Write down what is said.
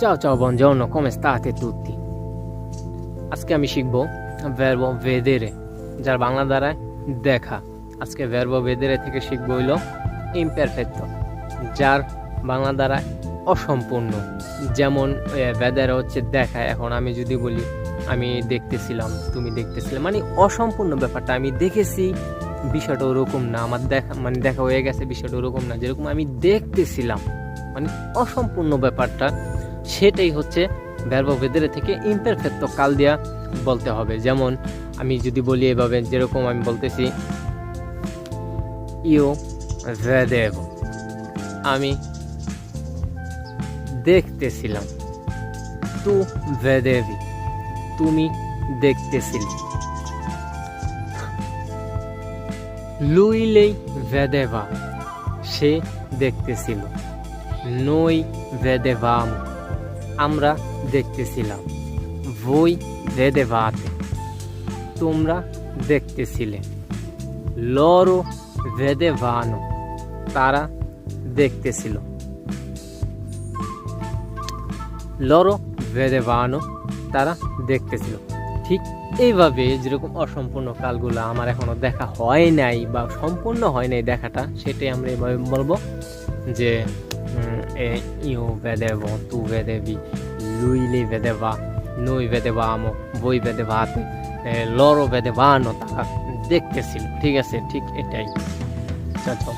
Ciao ciao buongiorno, come state tutti? আজকে আমি শিখব verbo vedere. যার বাংলা দ্বারায় দেখা আজকে verbo vedere থেকে শিখব হইল imperfecto. যার বাংলা দ্বারায় অসম্পূর্ণ যেমন vedere হচ্ছে দেখা এখন আমি যদি বলি আমি দেখতেছিলাম তুমি দেখতেছিলে মানে অসম্পূর্ণ ব্যাপারটা আমি দেখেছি বিষয়টা ওরকম না আমার দেখা মানে দেখা হয়ে গেছে বিষয়টা ওরকম না যেরকম আমি দেখতেছিলাম মানে অসম্পূর্ণ ব্যাপারটা সেটাই হচ্ছে ভ্যারব থেকে ইমপারফেক্ট কাল দিয়া বলতে হবে। যেমন আমি যদি বলি এভাবে, যেরকম আমি বলতেছি ইও ভেদেব। আমি দেখতেছিলাম। তু ভেদেবি। তুমি দেখতেছিলে। লুইলেই ভেদেবা। সে দেখতেছিল। নই ভেদেবাম। আমরা দেখতেছিলাম। বই ভেদেবাতে তোমরা দেখতেছিলে। লরো ভেদেবানো তারা দেখতেছিল। লরো ভেদেবানো তারা দেখতেছিল। ঠিক এইভাবে যেরকম অসম্পূর্ণ কালগুলো আমার এখনও দেখা হয় নাই বা সম্পূর্ণ হয় নাই দেখাটা, সেটাই আমরা এভাবে বলব যে io vedevo, tu vedevi, lui li vedeva, noi vedevamo, voi vedevate, e loro vedevano, তারা দেখতেছিল ঠিক আছে ঠিক এটাই আচ্ছা